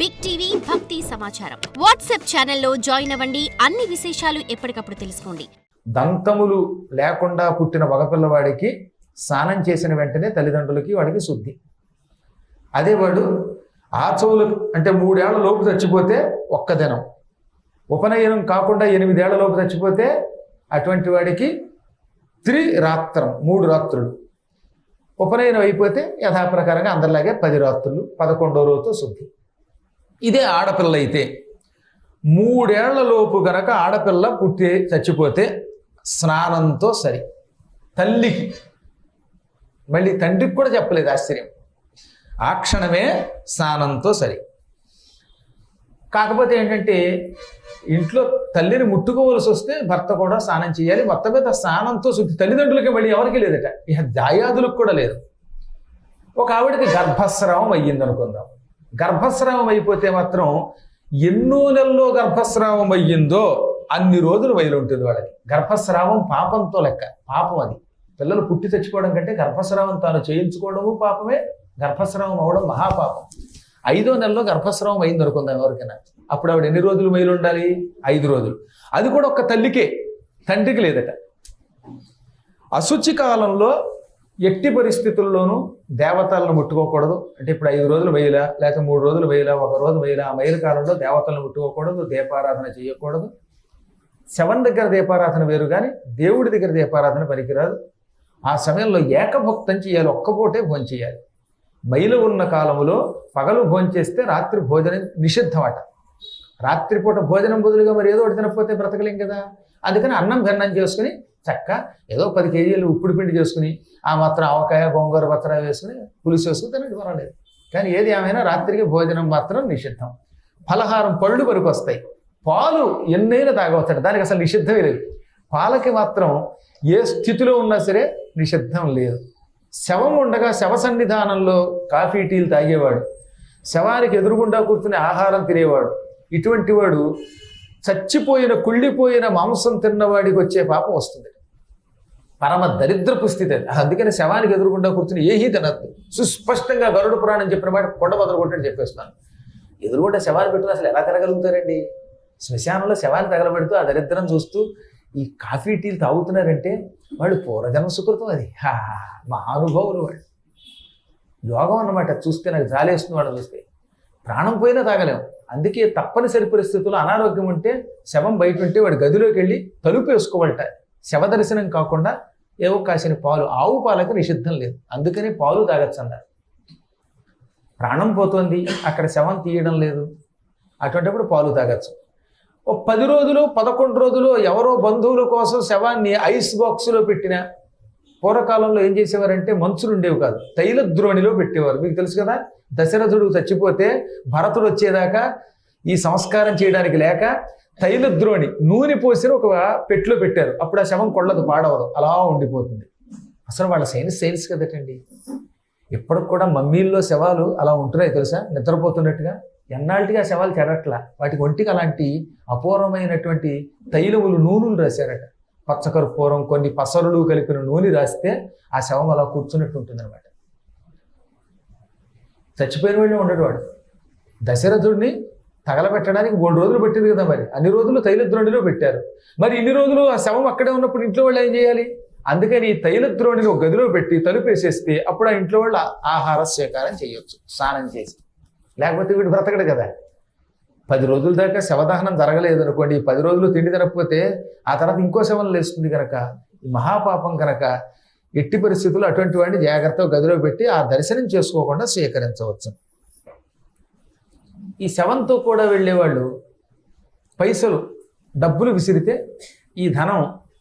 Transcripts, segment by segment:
Big TV భక్తి సమాచారం WhatsApp ఛానల్లో జాయిన్ అవ్వండి. అన్ని విశేషాలు ఎప్పటికప్పుడు తెలుసుకోండి. దంతములు లేకుండా పుట్టిన మగపిల్లవాడికి స్నానం చేసిన వెంటనే తల్లిదండ్రులకి వాడికి శుద్ధి. అదే వాడు ఆచవులు అంటే మూడేళ్ళ లోపు చచ్చిపోతే ఒక్క దినం. ఉపనయనం కాకుండా ఎనిమిదేళ్ళ లోపు చచ్చిపోతే అటువంటి వాడికి త్రి రాత్రం మూడు రాత్రులు. ఉపనయనం అయిపోతే యథాప్రకారంగా అందరిలాగే పది రాత్రులు పదకొండో రోజుతో శుద్ధి. ఇదే ఆడపిల్ల అయితే మూడేళ్ళలోపు గనక ఆడపిల్ల పుట్టి చచ్చిపోతే స్నానంతో సరి. తల్లికి. మళ్ళీ తండ్రికి కూడా చెప్పలేదు ఆశ్చర్యం. ఆ క్షణమే స్నానంతో సరి. కాకపోతే ఏంటంటే ఇంట్లో తల్లిని ముట్టుకోవలసి వస్తే భర్త కూడా స్నానం చేయాలి. మొత్తం మీద స్నానంతో శుద్ధి తల్లిదండ్రులకి మళ్ళీ ఎవరికి లేదట. ఇక దాయాదులకు కూడా లేదు. ఒక ఆవిడకి గర్భస్రావం అయ్యింది అనుకుందాం గర్భస్రావం అయిపోతే మాత్రం ఎన్నో నెలల్లో గర్భస్రావం అయ్యిందో అన్ని రోజులు వయలు ఉంటుంది వాళ్ళకి. గర్భస్రావం పాపంతో లెక్క. పాపం అది. పిల్లలు పుట్టి తెచ్చుకోవడం కంటే గర్భస్రావం తాను చేయించుకోవడము పాపమే గర్భస్రావం అవడం మహాపాపం. ఐదో నెలలో గర్భస్రావం అయింది అనుకుందాం ఎవరికైనా. అప్పుడు ఆవిడ ఎన్ని రోజులు మైలు ఉండాలి? ఐదు రోజులు. అది కూడా ఒక్క తల్లికే. తండ్రికి లేదట. అశుచి కాలంలో ఎట్టి పరిస్థితుల్లోనూ దేవతలను ముట్టుకోకూడదు. అంటే ఇప్పుడు ఐదు రోజులు వేయలా లేకపోతే మూడు రోజులు వేయలా ఒక రోజు వేయలా ఆ మైలు కాలంలో దేవతలను ముట్టుకోకూడదు దీపారాధన చేయకూడదు. శవం దగ్గర దీపారాధన వేరు కానీ దేవుడి దగ్గర దీపారాధన పనికిరాదు. ఆ సమయంలో ఏకభక్తం చేయాలి ఒక్కపూటే భోజనం చేయాలి. మైలు ఉన్న కాలంలో పగలు భోంచేస్తే రాత్రి భోజనం నిషిద్ధం అట రాత్రిపూట భోజనం బదులుగా మరి ఏదో ఒకటి తినకపోతే బ్రతకలేం కదా? అందుకని అన్నం భిన్నం చేసుకుని చక్క ఏదో పది కేజీలు ఉప్పుడు పిండి చేసుకుని ఆ మాత్రం ఆవకాయ గోంగూర పత్ర వేసుకుని పులుసు వేసుకుని తినండి పర్వాలేదు కానీ ఏది ఏమైనా రాత్రికి భోజనం మాత్రం నిషిద్ధం. ఫలహారం పళ్ళు వరకు వస్తాయి. పాలు ఎన్నైనా తాగవచ్చట. దానికి అసలు నిషిద్ధమే లేదు. పాలకి మాత్రం ఏ స్థితిలో ఉన్నా సరే నిషిద్ధం లేదు. శవం ఉండగా శవ సన్నిధానంలో కాఫీ టీలు తాగేవాడు. శవానికి ఎదురుగుండా కూర్చుని ఆహారం తినేవాడు. ఇటువంటి వాడు చచ్చిపోయిన కుళ్ళిపోయిన మాంసం తిన్నవాడికి వచ్చే పాపం వస్తుంది. పరమ దరిద్రపు స్థితి అది. అందుకని శవానికి ఎదురుకుండా కూర్చుని ఏహీ తినద్దు సుస్పష్టంగా గరుడ పురాణం చెప్పిన మాట కొండ బదులు కొట్టని చెప్పేస్తున్నాను ఎదురుగుండా శవాన్ని పెట్టుకుని అసలు ఎలా తిరగలుగుతారండి శ్మశానంలో శవాన్ని తగలబెడుతూ ఆ దరిద్రం చూస్తూ ఈ కాఫీ టీలు తాగుతున్నారంటే వాళ్ళు పూర్వజన్మ సుకృతం అది. హా మహానుభావులు వాళ్ళు. యోగం అన్నమాట చూస్తే నాకు జాలేస్తుంది వాళ్ళు చూస్తే. ప్రాణం పోయినా తాగలేము అందుకే తప్పనిసరి పరిస్థితుల్లో అనారోగ్యం ఉంటే శవం బయట ఉంటే వాడి గదిలోకి వెళ్ళి తలుపు వేసుకోవాలట. శవ దర్శనం కాకుండా ఏవో కాసిన పాలు ఆవు పాలకు నిషిద్ధం లేదు. అందుకని పాలు తాగొచ్చు అన్నారు ప్రాణం పోతోంది అక్కడ శవం తీయడం లేదు. అటువంటిప్పుడు పాలు తాగొచ్చు. ఓ పది రోజులు పదకొండు రోజులు ఎవరో బంధువుల కోసం శవాన్ని ఐస్ బాక్స్లో పెట్టిన పూర్వకాలంలో ఏం చేసేవారంటే మంచులు ఉండేవి కాదు తైల ద్రోణిలో పెట్టేవారు. మీకు తెలుసు కదా దశరథుడు చచ్చిపోతే భరతుడు వచ్చేదాకా ఈ సంస్కారం చేయడానికి లేక తైలద్రోణి నూనె పోసిన ఒక పెట్లో పెట్టారు. అప్పుడు ఆ శవం కొళ్ళదు పాడవదు. అలా ఉండిపోతుంది. అసలు వాళ్ళ సైన్స్ సైన్స్ కదటండి. ఇప్పటికి కూడా మమ్మీల్లో శవాలు అలా ఉంటున్నాయి తెలుసా? నిద్రపోతున్నట్టుగా. ఎన్నాళ్ళకి శవాలు చెరట్లా వాటికి ఒంటికి అలాంటి అపూర్వమైనటువంటి తైలములు నూనెలు రాశారట. పచ్చకర్పూరం కొన్ని పసరులు కలిపిన నూనె రాస్తే ఆ శవం అలా కూర్చున్నట్టు ఉంటుందన్నమాట. చచ్చిపోయిన వెళ్ళి ఉండడు వాడు దశరథుడిని తగలబెట్టడానికి మూడు రోజులు పెట్టింది కదా మరి. అన్ని రోజులు తైలద్రోణిలో పెట్టారు. మరి ఇన్ని రోజులు ఆ శవం అక్కడే ఉన్నప్పుడు ఇంట్లో వాళ్ళు ఏం చేయాలి? అందుకని ఈ తైలద్రోణిని ఒక గదిలో పెట్టి తలుపు వేసేస్తే అప్పుడు ఆ ఇంట్లో వాళ్ళు ఆహార స్వీకారం చేయొచ్చు స్నానం చేసి. లేకపోతే వీడు బ్రతకడు కదా. పది రోజుల దాకా శవదహనం జరగలేదు అనుకోండి ఈ పది రోజులు తిండి తినకపోతే ఆ తర్వాత ఇంకో శవం లేస్తుంది కనుక ఈ మహాపాపం కనుక ఎట్టి పరిస్థితుల్లో అటువంటి వాడిని జాగ్రత్తగా గదిలో పెట్టి ఆ దర్శనం చేసుకోకుండా స్వీకరించవచ్చు. ఈ శవంతో కూడా వెళ్ళేవాళ్ళు పైసలు డబ్బులు విసిరితే ఈ ధనం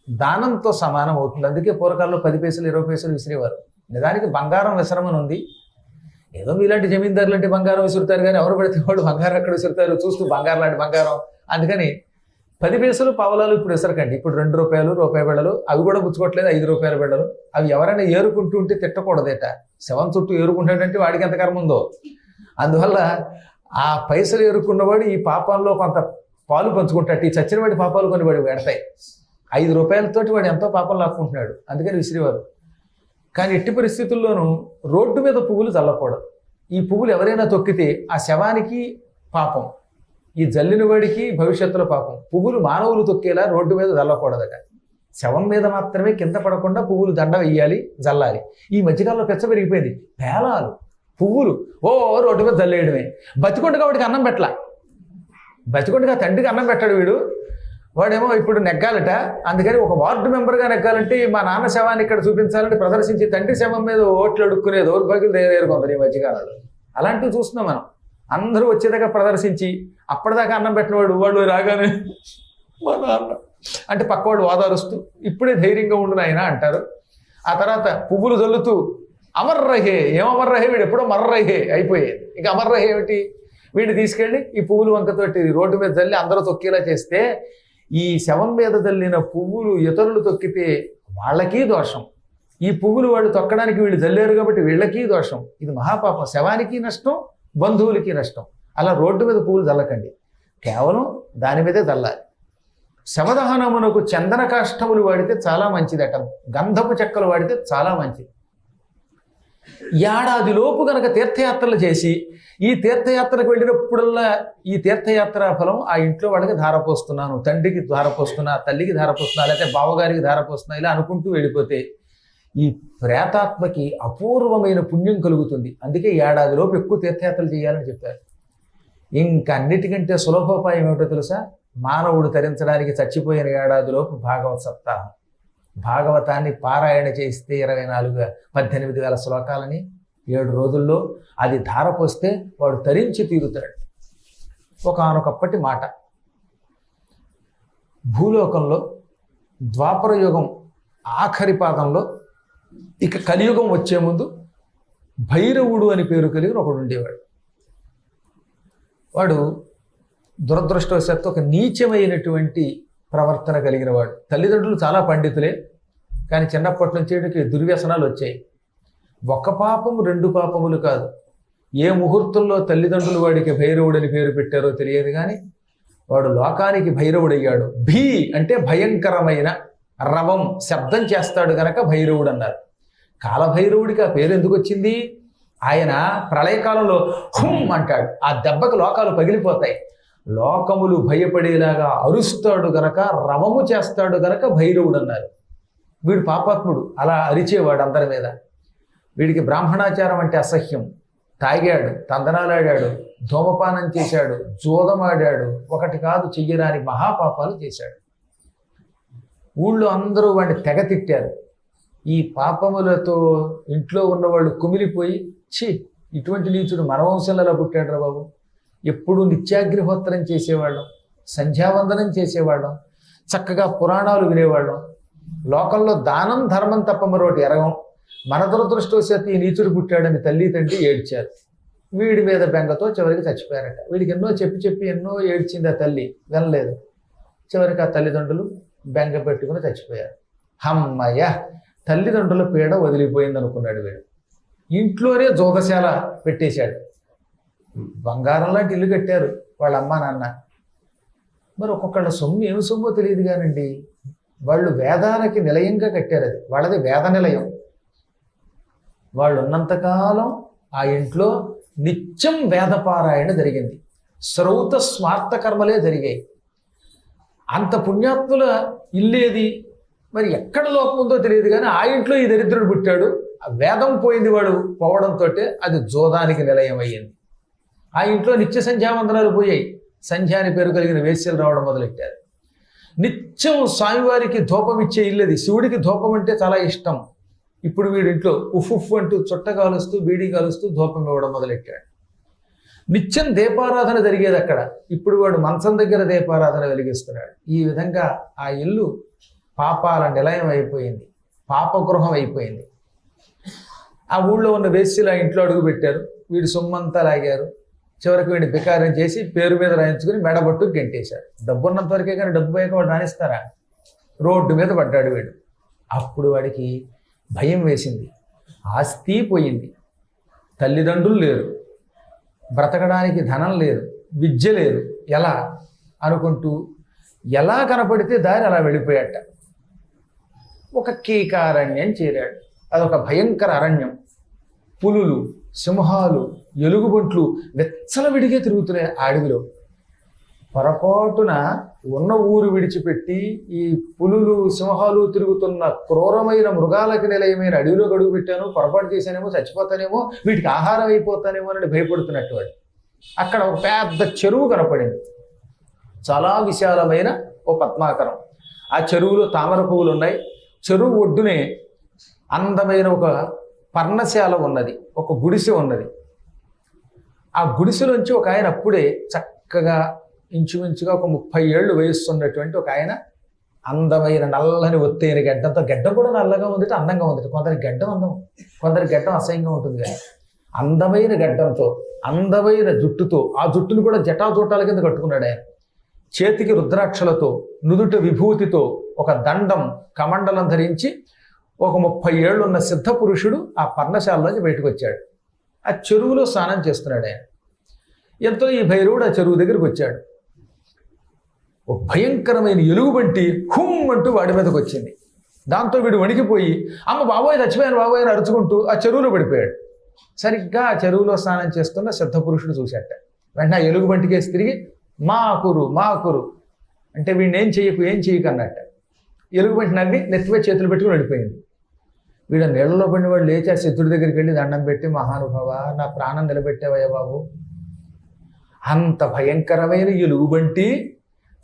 దానంతో సమానం అవుతుంది. అందుకే పూర్వకాలంలో పది పైసలు ఇరవై పైసలు విసిరేవారు. నిజానికి బంగారం విసరమని ఉంది. ఏదో మీలాంటి జమీందారు లాంటి బంగారం విసురుతారు కానీ ఎవరు పడితే వాళ్ళు బంగారం ఎక్కడ విసురుతారు? చూస్తూ బంగారం లాంటి బంగారం. అందుకని పది పైసలు పావలాలు ఇప్పుడు విసరకండి ఇప్పుడు రెండు రూపాయలు రూపాయి బిళ్ళలు అవి కూడా పుచ్చుకోవట్లేదు ఐదు రూపాయల బిళ్ళలు అవి ఎవరైనా ఏరుకుంటూ ఉంటే తిట్టకూడదేట. శవం చుట్టూ ఏరుకుంటాడంటే వాడికి ఎంత కర్మ ఉందో. అందువల్ల ఆ పైసలు ఎరుక్కున్నవాడు ఈ పాపంలో కొంత పాలు పంచుకుంటాడు. ఈ చచ్చిన వాడి పాపాలు కొన్ని వాడు పెడతాయి ఐదు రూపాయలతోటి వాడు ఎంతో పాపం లాక్కుంటున్నాడు. అందుకని విసిరేవారు. కానీ ఎట్టి పరిస్థితుల్లోనూ రోడ్డు మీద పువ్వులు చల్లకూడదు ఈ పువ్వులు ఎవరైనా తొక్కితే ఆ శవానికి పాపం. ఈ జల్లిన వాడికి భవిష్యత్తులో పాపం. పువ్వులు మానవులు తొక్కేలా రోడ్డు మీద జల్లకూడదట. శవం మీద మాత్రమే కింద పడకుండా పువ్వులు దండ వెయ్యాలి జల్లాలి. ఈ మధ్యకాలంలో పెచ్చ పెరిగిపోయింది. పేలాలు. పువ్వులు. ఓ రోడ్డు మీద చల్లేయడమే బతికొండగా వాడికి అన్నం పెట్టలా. బతికొండగా తండ్రికి అన్నం పెట్టాడు వీడు. వాడేమో ఇప్పుడు నెగ్గాలట. అందుకని ఒక వార్డు మెంబర్గా నెగ్గాలంటే మా నాన్న శవాన్ని ఇక్కడ చూపించాలంటే ప్రదర్శించి తండ్రి శవం మీద ఓట్లు అడుక్కునే దౌర్భాగ్యులు తయారయ్యారు కొందరు ఈ మధ్యకాలంలో. అలాంటివి చూస్తున్నాం మనం. అందరూ వచ్చేదాకా ప్రదర్శించి అప్పటిదాకా అన్నం పెట్టినవాడు వాళ్ళు రాగానే మా నాన్న అంటే పక్కవాడు వాదారుస్తూ ఇప్పుడే ధైర్యంగా ఉండు నాయన అంటారు. ఆ తర్వాత పువ్వులు జల్లుతూ అమర్రహే ఏం అమర్రహే వీడు ఎప్పుడో మర్రహే అయిపోయేది. ఇక అమర్రహే ఏమిటి? వీడిని తీసుకెళ్ళి ఈ పువ్వులు వంకతోటి రోడ్డు మీద చల్లి అందరూ తొక్కేలా చేస్తే ఈ శవం మీద చల్లిన పువ్వులు ఇతరులు తొక్కితే వాళ్ళకి దోషం. ఈ పువ్వులు వాళ్ళు తొక్కడానికి వీళ్ళు చల్లారు కాబట్టి వీళ్ళకి దోషం. ఇది మహాపాపం. శవానికి నష్టం బంధువులకి నష్టం. అలా రోడ్డు మీద పువ్వులు చల్లకండి కేవలం దాని మీదే చల్లాలి శవదహనమునకు చందన కాష్టములు వాడితే చాలా మంచిదట. గంధపు చెక్కలు వాడితే చాలా మంచిది. ఏడాదిలోపు కనుక తీర్థయాత్రలు చేసి ఈ తీర్థయాత్రకు వెళ్ళినప్పుడల్లా ఈ తీర్థయాత్ర ఫలం ఆ ఇంట్లో వాళ్ళకి ధారపోస్తున్నాను తండ్రికి ధారపోస్తున్నా తల్లికి ధారపోస్తున్నా లేకపోతే బావగారికి ధారపోస్తున్నా ఇలా అనుకుంటూ వెళ్ళిపోతే ఈ ప్రేతాత్మకి అపూర్వమైన పుణ్యం కలుగుతుంది. అందుకే ఏడాదిలోపు ఎక్కువ తీర్థయాత్రలు చేయాలని చెప్పారు. ఇంకా అన్నిటికంటే సులభోపాయం ఏమిటో తెలుసా? మానవుడు తరించడానికి చచ్చిపోయిన ఏడాదిలోపు భాగవత సప్తాహం. భాగవతాన్ని పారాయణ చేస్తే ఇరవై నాలుగు పద్దెనిమిది వేల శ్లోకాలని ఏడు రోజుల్లో అది ధారపోస్తే వాడు తరించి తీరుతాడు. ఒకనొకప్పటి మాట. భూలోకంలో ద్వాపర యుగం ఆఖరి పాదంలో ఇక కలియుగం వచ్చే ముందు భైరవుడు అని పేరు కలిగిన ఒకడు ఉండేవాడు. వాడు దురదృష్టవశాత్తు ఒక నీచమైనటువంటి ప్రవర్తన కలిగిన వాడు. తల్లిదండ్రులు చాలా పండితులే కానీ చిన్నప్పటి నుంచి వీడికి దుర్వ్యసనాలు వచ్చాయి. ఒక పాపము రెండు పాపములు కాదు. ఏ ముహూర్తంలో తల్లిదండ్రులు వాడికి భైరవుడని పేరు పెట్టారో తెలియదు కానీ వాడు లోకానికి భైరవుడయ్యాడు. భీ అంటే భయంకరమైన రవం శబ్దం చేస్తాడు గనక భైరవుడు అన్నారు. కాలభైరవుడికి ఆ పేరు ఎందుకు వచ్చింది? ఆయన ప్రళయకాలంలో హుమ్ అంటాడు. ఆ దెబ్బకు లోకాలు పగిలిపోతాయి. లోకములు భయపడేలాగా అరుస్తాడు గనక రవము చేస్తాడు గనక భైరవుడు అన్నారు వీడు పాపాత్ముడు. అలా అరిచేవాడు అందరి మీద. వీడికి బ్రాహ్మణాచారం అంటే అసహ్యం. తాగాడు తందనాలాడాడు ధూమపానం చేశాడు జోదమాడాడు. ఒకటి కాదు చెయ్యరాని మహాపాపాలు చేశాడు. ఊళ్ళో అందరూ వాడిని తెగ తిట్టారు. ఈ పాపములతో ఇంట్లో ఉన్నవాళ్ళు కుమిలిపోయి ఛీ ఇటువంటి నీచుడు మన వంశంలో పుట్టాడు పుట్టాడు బాబు. ఎప్పుడు నిత్యాగ్నిహోత్రం చేసేవాళ్ళం సంధ్యావందనం చేసేవాళ్ళం చక్కగా పురాణాలు వినేవాళ్ళం. లోకంలో దానం ధర్మం తప్ప మరొకటి ఎరగం. మన దురదృష్టవశాత్తు ఈ నీచుడు పుట్టాడని తల్లి తండ్రి ఏడ్చారు. వీడి మీద బెంగతో చివరికి చచ్చిపోయారట. వీడికి ఎన్నో చెప్పి చెప్పి ఎన్నో ఏడ్చింది ఆ తల్లి. వినలేదు. చివరికి ఆ తల్లిదండ్రులు బెంగ పెట్టుకుని చచ్చిపోయారు. హమ్మయ్య! తల్లిదండ్రుల పీడ వదిలిపోయింది అనుకున్నాడు వీడు. ఇంట్లోనే జోదశాల పెట్టేశాడు. బంగారం లాంటి ఇల్లు కట్టారు వాళ్ళ అమ్మ నాన్న. మరి ఒక్కొక్కళ్ళ సొమ్ము ఏమి సొమ్ము తెలియదు కానండి. వాళ్ళు వేదాలకి నిలయంగా కట్టారు అది. వాళ్ళది వేద నిలయం. వాళ్ళు ఉన్నంతకాలం ఆ ఇంట్లో నిత్యం వేదపారాయణ జరిగింది. శ్రౌత స్వార్థ కర్మలే జరిగాయి. అంత పుణ్యాత్ముల ఇల్లేది? మరి ఎక్కడ లోపం ఉందో తెలియదు కానీ ఆ ఇంట్లో ఈ దరిద్రుడు పుట్టాడు. ఆ వేదం పోయింది వాడు పోవడంతో అది జోదానికి నిలయం అయ్యింది. ఆ ఇంట్లో నిత్య సంధ్యావందనాలు పోయాయి. సంధ్య అని పేరు కలిగిన వేశ్యలు రావడం మొదలెట్టారు. నిత్యం స్వామివారికి ధూపం ఇచ్చే ఇల్లది. శివుడికి ధూపం అంటే చాలా ఇష్టం. ఇప్పుడు వీడింట్లో ఉఫ్ అంటూ చుట్ట కాలుస్తూ బీడీ కాలుస్తూ ధూపం ఇవ్వడం మొదలెట్టాడు. నిత్యం దీపారాధన జరిగేది అక్కడ. ఇప్పుడు వాడు మంచం దగ్గర దీపారాధన వెలిగిస్తున్నాడు. ఈ విధంగా ఆ ఇల్లు పాపాల నిలయం అయిపోయింది. పాపగృహం అయిపోయింది. ఆ ఊళ్ళో ఉన్న వేశ్యలు ఆ ఇంట్లో అడుగు పెట్టారు వీడు సొమ్మంతా లాగారు. చివరికి వీడిని బికారం చేసి పేరు మీద రాయించుకుని మెడబొట్టు గెంటేశారు డబ్బు ఉన్నంత వరకే కానీ డబ్బు పోయాక వాడు రాణిస్తారా? రోడ్డు మీద పడ్డాడు వీడు. అప్పుడు వాడికి భయం వేసింది. ఆస్తి పోయింది. తల్లిదండ్రులు లేరు. బ్రతకడానికి ధనం లేదు. విద్య లేదు. ఎలా? అనుకుంటూ ఎలా కనపడితే దారి అలా వెళ్ళిపోయాట. ఒక కీకారణ్యం చేరాడు. అదొక భయంకర అరణ్యం. పులులు సింహాలు ఎలుగుబంట్లు విచ్చలవిడిగే తిరుగుతున్నాయి ఆ అడవిలో. పొరపాటున ఉన్న ఊరు విడిచిపెట్టి ఈ పులులు సింహాలు తిరుగుతున్న క్రూరమైన మృగాలకి నిలయమైన అడవిలో గడుగు పెట్టాను పొరపాటు చేశానేమో చచ్చిపోతానేమో వీటికి ఆహారం అయిపోతానేమో అని భయపడుతున్నట్టు వాడు. అక్కడ ఒక పెద్ద చెరువు కనపడింది. చాలా విశాలమైన ఓ పద్మాకరం. ఆ చెరువులో తామర పువ్వులు ఉన్నాయి. చెరువు ఒడ్డునే అందమైన ఒక పర్ణశాల ఉన్నది. ఒక గుడిసె ఉన్నది. ఆ గుడిసెలోంచి ఒక ఆయన అప్పుడే చక్కగా ఇంచుమించుగా ఒక ముప్పై ఏళ్ళు వయస్సున్నటువంటి ఒక ఆయన అందమైన నల్లని ఒత్తైన గడ్డంతో గడ్డం కూడా నల్లగా ఉంది అందంగా ఉంది కొందరి గడ్డం అందం కొందరి గడ్డం అసహ్యంగా ఉంటుంది కానీ అందమైన గడ్డంతో అందమైన జుట్టుతో ఆ జుట్టును కూడా జటాజూటాల కింద కట్టుకున్నాడు ఆయన. చేతికి రుద్రాక్షలతో నుదుట విభూతితో ఒక దండం కమండలం ధరించి ఒక ముప్పై ఏళ్ళున్న సిద్ధ పురుషుడు ఆ పర్ణశాలలోంచి బయటకు వచ్చాడు. ఆ చెరువులో స్నానం చేస్తున్నాడు ఆయన. ఎంతో ఈ భైరవుడు ఆ చెరువు దగ్గరికి వచ్చాడు. ఓ భయంకరమైన ఎలుగుబంటి హుమ్ అంటూ వాడి మీదకి వచ్చింది. దాంతో వీడు వణికిపోయి అమ్మ బాబోయ్ చచ్చిపోయాను బాబోయ్ అని అరుచుకుంటూ ఆ చెరువులో పడిపోయాడు. సరిగ్గా ఆ చెరువులో స్నానం చేస్తున్న శ్రద్ధ పురుషుడు చూశాట. వెంటనే ఆ ఎలుగుబంటికేసి తిరిగి మా కురు మా కురు అంటే వీడిని ఏం చేయకు ఏం చేయకు అన్నట్ట. ఎలుగుబంటి నవ్వి నెత్తిపై చేతులు పెట్టుకుని వెళ్ళిపోయింది. వీడు నీళ్ళలో పడిన వాడు లేచి ఆ శత్రుడి దగ్గరికి వెళ్ళి దండం పెట్టి మహానుభావ నా ప్రాణం నిలబెట్టావయ్యా బాబు. అంత భయంకరమైన ఎలుగుబంటి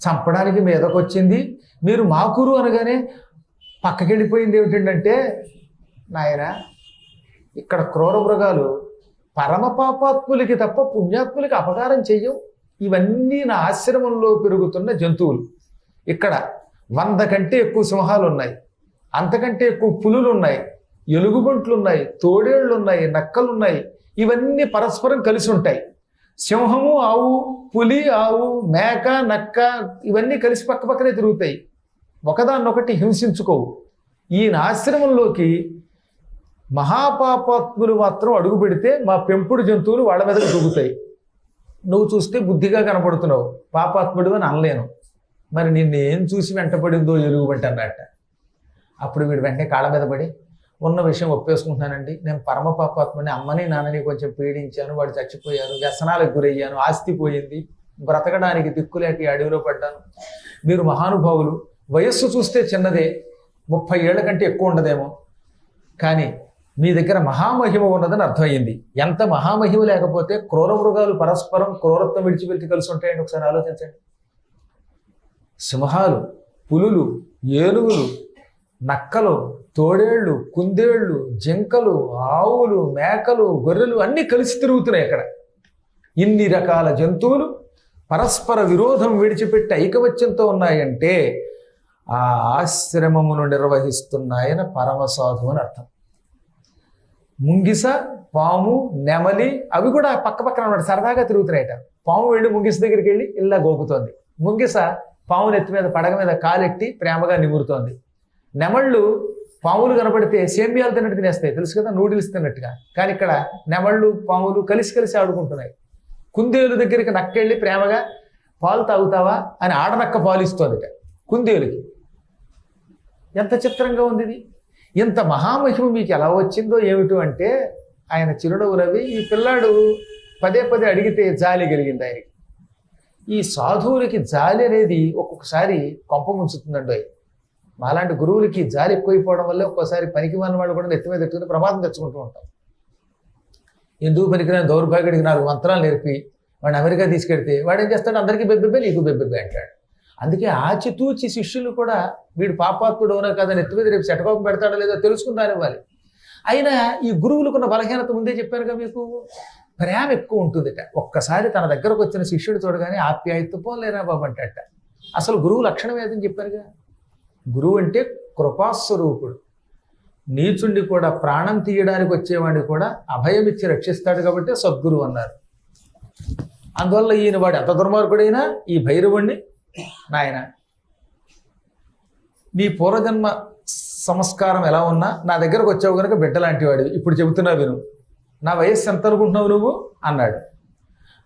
చంపడానికి మీదకొచ్చింది. మీరు మాకురు అనగానే పక్కకి వెళ్ళిపోయింది ఏమిటంటే నాయన ఇక్కడ క్రూర మృగాలు పరమ పాపాత్ములకి తప్ప పుణ్యాత్ములకి అపకారం చెయ్యవు. ఇవన్నీ నా ఆశ్రమంలో పెరుగుతున్న జంతువులు. ఇక్కడ వంద కంటే ఎక్కువ సింహాలు ఉన్నాయి అంతకంటే ఎక్కువ పులులు ఉన్నాయి ఎలుగుబంట్లు ఉన్నాయి తోడేళ్ళు ఉన్నాయి నక్కలు ఉన్నాయి ఇవన్నీ పరస్పరం కలిసి ఉంటాయి. సింహము ఆవు పులి ఆవు మేక నక్క ఇవన్నీ కలిసి పక్క పక్కనే తిరుగుతాయి. ఒకదాన్నొకటి హింసించుకోవు. ఈయన ఆశ్రమంలోకి మహాపాపాత్ములు మాత్రం అడుగు పెడితే మా పెంపుడు జంతువులు వాళ్ళ మీదకి దూకుతాయి. నువ్వు చూస్తే బుద్ధిగా కనపడుతున్నావు. పాపాత్ముడు అని అనలేను. మరి నిన్ను ఏం చూసి వెంటపడిందో ఎలుగుబంట అన్నట్ట. అప్పుడు వీడు వెంటనే కాళ్ళ మీద పడి ఉన్న విషయం ఒప్పేసుకుంటున్నానండి. నేను పరమ పాపాత్మని అమ్మని నాన్నని కొంచెం పీడించాను వాడు చచ్చిపోయారు వ్యసనాలకు గురయ్యాను ఆస్తి పోయింది బ్రతకడానికి దిక్కులేక అడవిలో పడ్డాను. మీరు మహానుభావులు వయస్సు చూస్తే చిన్నదే ముప్పై ఏళ్ళ కంటే ఎక్కువ ఉండదేమో కానీ మీ దగ్గర మహామహిమ ఉన్నదని అర్థమైంది. ఎంత మహామహిమ లేకపోతే క్రూర మృగాలు పరస్పరం క్రూరత్వం విడిచిపెట్టి కలిసి ఉంటాయని ఒకసారి ఆలోచించండి. సింహాలు పులులు ఏనుగులు నక్కలు తోడేళ్ళు కుందేళ్ళు జింకలు ఆవులు మేకలు గొర్రెలు అన్నీ కలిసి తిరుగుతున్నాయి అక్కడ. ఇన్ని రకాల జంతువులు పరస్పర విరోధం విడిచిపెట్టి ఐకమత్యంతో ఉన్నాయంటే ఆ ఆశ్రమమును నిర్వహిస్తున్నాయన పరమసాధు అని అర్థం. ముంగిస పాము నెమలి అవి కూడా పక్క పక్కన ఉన్నాడు సరదాగా తిరుగుతున్నాయట. పాము వెళ్ళి ముంగిస దగ్గరికి వెళ్ళి ఇలా గోకుతోంది. ముంగిస పాము నెత్తి మీద పడగ మీద కాలెట్టి ప్రేమగా నిమురుతోంది. నెమళ్ళు పాములు కనపడితే సేమ్యాలు తిన్నట్టు తినేస్తాయి. తెలుసు కదా? నూడిల్స్ తిన్నట్టుగా. కానీ ఇక్కడ నెమళ్ళు పాములు కలిసి కలిసి ఆడుకుంటున్నాయి. కుందేలు దగ్గరికి నక్కెళ్ళి ప్రేమగా పాలు తాగుతావా? అని ఆడనక్క పాలు ఇస్తుంది కుందేలుకి. ఎంత చిత్రంగా ఉంది ఇది. ఇంత మహామహిమ మీకు ఎలా వచ్చిందో ఏమిటో అంటే ఆయన చిరునవ్వు రవి ఈ పిల్లాడు పదే పదే అడిగితే జాలి కలిగింది ఆయనకి. ఈ సాధువులకి జాలి అనేది ఒక్కొక్కసారి కొంప ముంచుతుందండి. మాలాంటి గురువులకి జాలి ఎక్కువైపోవడం వల్ల ఒక్కోసారి పనికి మన వాళ్ళు కూడా నెత్తి మీద ఎత్తుకుని ప్రమాదం తెచ్చుకుంటూ ఉంటాం ఎందుకు పనికిరాని దౌర్భాగ్యుడికి నాలుగు మంత్రాలు నేర్పి వాడిని అమెరికా తీసుకెడితే వాడు ఏం చేస్తాడు? అందరికీ బెబ్బెబ్బే నీకు బెబ్బెబ్బే అంటాడు. అందుకే ఆచితూచి శిష్యులు కూడా వీడు పాపాత్ముడు అవునా కదా నెత్తి మీద రేపు శటకోపం పెడతాడో లేదో తెలుసుకుని రానివ్వాలి అయినా ఈ గురువులకున్న బలహీనత ముందే చెప్పానుగా మీకు? ప్రేమ ఎక్కువ ఉంటుందిట. ఒక్కసారి తన దగ్గరకు వచ్చిన శిష్యుడు చూడగానే ఆప్యాయత లేరా బాబు అంటట అసలు గురువు లక్షణం ఏదని చెప్పారుగా? గురువు అంటే కృపాస్వరూపుడు. నీచుండి కూడా ప్రాణం తీయడానికి వచ్చేవాడిని కూడా అభయం ఇచ్చి రక్షిస్తాడు కాబట్టి సద్గురువు అన్నారు. అందువల్ల ఈయన వాడు ఎంత దుర్మార్గుడైనా ఈ భైరవుణ్ణి నాయన. నీ పూర్వజన్మ సంస్కారం ఎలా ఉన్నా నా దగ్గరకు వచ్చావు కనుక బిడ్డ లాంటి వాడివి. ఇప్పుడు చెబుతున్నా విను. నా వయస్సు ఎంత అనుకుంటున్నావు నువ్వు? అన్నాడు.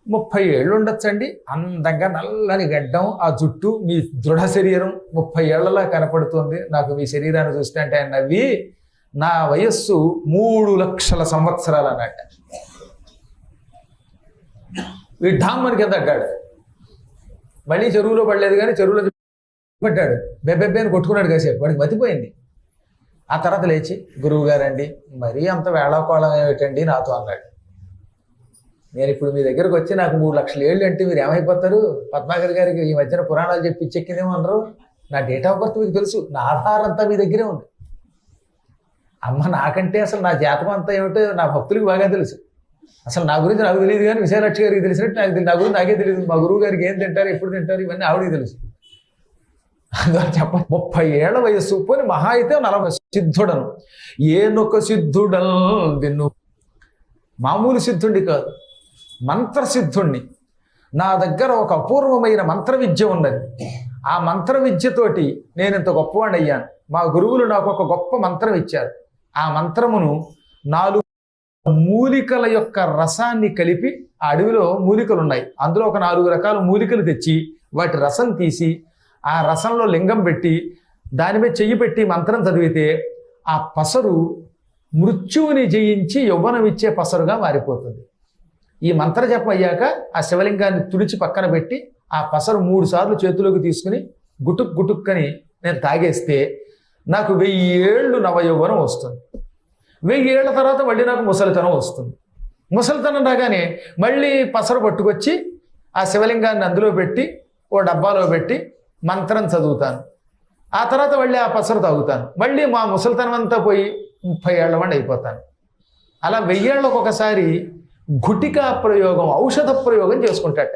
ముప్పై ఏళ్ళు ఉండొచ్చండి. అందంగా నల్లని గడ్డం ఆ జుట్టు మీ దృఢ శరీరం ముప్పై ఏళ్ళలా కనపడుతుంది. నాకు మీ శరీరాన్ని చూస్తే అంటే ఆయన నవ్వి నా వయస్సు మూడు లక్షల సంవత్సరాలు అన్నట్ట వీడు ఢామ్మని కింద అడ్డాడు. మళ్ళీ చెరువులో పడలేదు కానీ చెరువులో పడ్డాడు. బెబ్బెబ్బే అని కొట్టుకున్నాడు కాసేపు. వాడికి మతిపోయింది. ఆ తర్వాత లేచి గురువు గారండి మరీ అంత వేళాకోళం ఏమిటండి నాతో? అన్నాడు. నేను ఇప్పుడు మీ దగ్గరకు వచ్చి నాకు మూడు లక్షల ఏళ్ళు అంటే మీరు ఏమైపోతారు? పద్మాకర్ గారికి ఈ మధ్యన పురాణాలు చెప్పి చెక్కిందేమనరు నా డేట్ ఆఫ్ బర్త్ మీకు తెలుసు. నా ఆధారంతా అంతా మీ దగ్గరే ఉంది. అమ్మ నాకంటే అసలు నా జాతకం అంతా ఏమిటో నా భక్తులకు బాగా తెలుసు. అసలు నా గురించి నాకు తెలియదు కానీ విశాలక్షి గారికి తెలిసినట్టు నాకు నా గురించి నాకే తెలియదు. మా గురువు గారికి ఏం తింటారు ఎప్పుడు తింటారు ఇవన్నీ ఆవిడకి తెలుసు. అందువల్ల చెప్ప ముప్పై ఏళ్ళ వయస్సు పోని మహా అయితే నలభై సిద్ధుడను. ఏనొక సిద్ధుడల్ విన్ను మామూలు సిద్ధుడి కాదు. మంత్రసిద్ధుణ్ణి. నా దగ్గర ఒక అపూర్వమైన మంత్ర విద్య ఉన్నది. ఆ మంత్ర విద్యతోటి నేను ఇంత గొప్పవాడిని అయ్యాను. మా గురువులు నాకు ఒక గొప్ప మంత్రం ఇచ్చారు ఆ మంత్రమును నాలుగు మూలికల యొక్క రసాన్ని కలిపి ఆ అడవిలో మూలికలు ఉన్నాయి అందులో ఒక నాలుగు రకాల మూలికలు తెచ్చి వాటి రసం తీసి ఆ రసంలో లింగం పెట్టి దాని మీద చెయ్యి పెట్టి మంత్రం చదివితే ఆ పసరు మృత్యువుని జయించి యవ్వనమిచ్చే పసరుగా మారిపోతుంది. ఈ మంత్ర జపం అయ్యాక ఆ శివలింగాన్ని తుడిచి పక్కన పెట్టి ఆ పసరు మూడు సార్లు చేతిలోకి తీసుకుని గుటుక్ గుటుక్కని నేను తాగేస్తే నాకు వెయ్యి ఏళ్ళు నవయౌవనం వస్తుంది. వెయ్యి ఏళ్ళ తర్వాత మళ్ళీ నాకు ముసలితనం వస్తుంది. ముసలితనం రాగానే మళ్ళీ పసరు పట్టుకొచ్చి ఆ శివలింగాన్ని అందులో పెట్టి ఓ డబ్బాలో పెట్టి మంత్రం చదువుతాను. ఆ తర్వాత మళ్ళీ ఆ పసరు తాగుతాను. మళ్ళీ మా ముసలితనం అంతా పోయి ముప్పై ఏళ్ళ వాడిని అయిపోతాను. అలా వెయ్యేళ్ళకు ఒకసారి గుటికా ప్రయోగం ఔషధ ప్రయోగం చేసుకుంటాట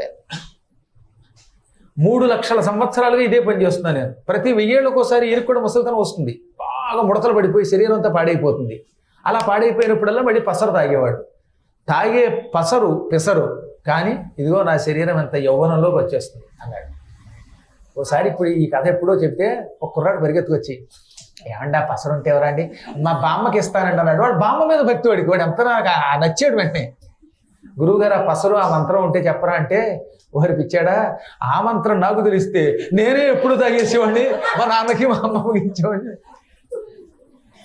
మూడు లక్షల సంవత్సరాలుగా ఇదే పని చేస్తున్నాను నేను. ప్రతి వెయ్యేళ్ళకు ఒకసారి ఈయనకు కూడా ముసలితనం వస్తుంది. బాగా ముడతలు పడిపోయి శరీరం అంతా పాడైపోతుంది. అలా పాడైపోయినప్పుడల్లా మళ్ళీ పసరు తాగేవాడు. తాగే పసరు పెసరు. కానీ ఇదిగో నా శరీరం ఎంత యౌవనంలోకి వచ్చేస్తుంది అన్నాడు. ఓసారి ఇప్పుడు ఈ కథ ఎప్పుడో చెప్తే ఒక కుర్రాడు పరిగెత్తుకొచ్చి ఏమండా ఆ పసరు ఉంటే ఎవరండి? మా బామ్మకి ఇస్తానండి అన్నాడు. వాడు బామ్మ మీద భక్తి వాడికి. వాడు ఎంత నాకు ఆ నచ్చాడు వెంటనే. గురువుగారు ఆ పసరు ఆ మంత్రం ఉంటే చెప్పరా అంటే ఒకరి పిచ్చాడా ఆ మంత్రం నాకు తెలిస్తే నేనే ఎప్పుడు తాగేసేవాడిని? మా నాన్నకి మా అమ్మకి ఇచ్చేవాడిని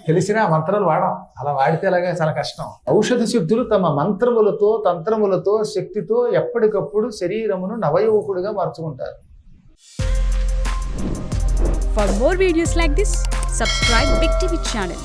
తెలిసిన ఆ మంత్రాలు వాడాం. అలా వాడితే అలాగే చాలా కష్టం. ఔషధ సిద్ధులు తమ మంత్రములతో తంత్రములతో శక్తితో ఎప్పటికప్పుడు శరీరమును నవయువకుడిగా మార్చుకుంటారు. For more videos like this subscribe Big TV channel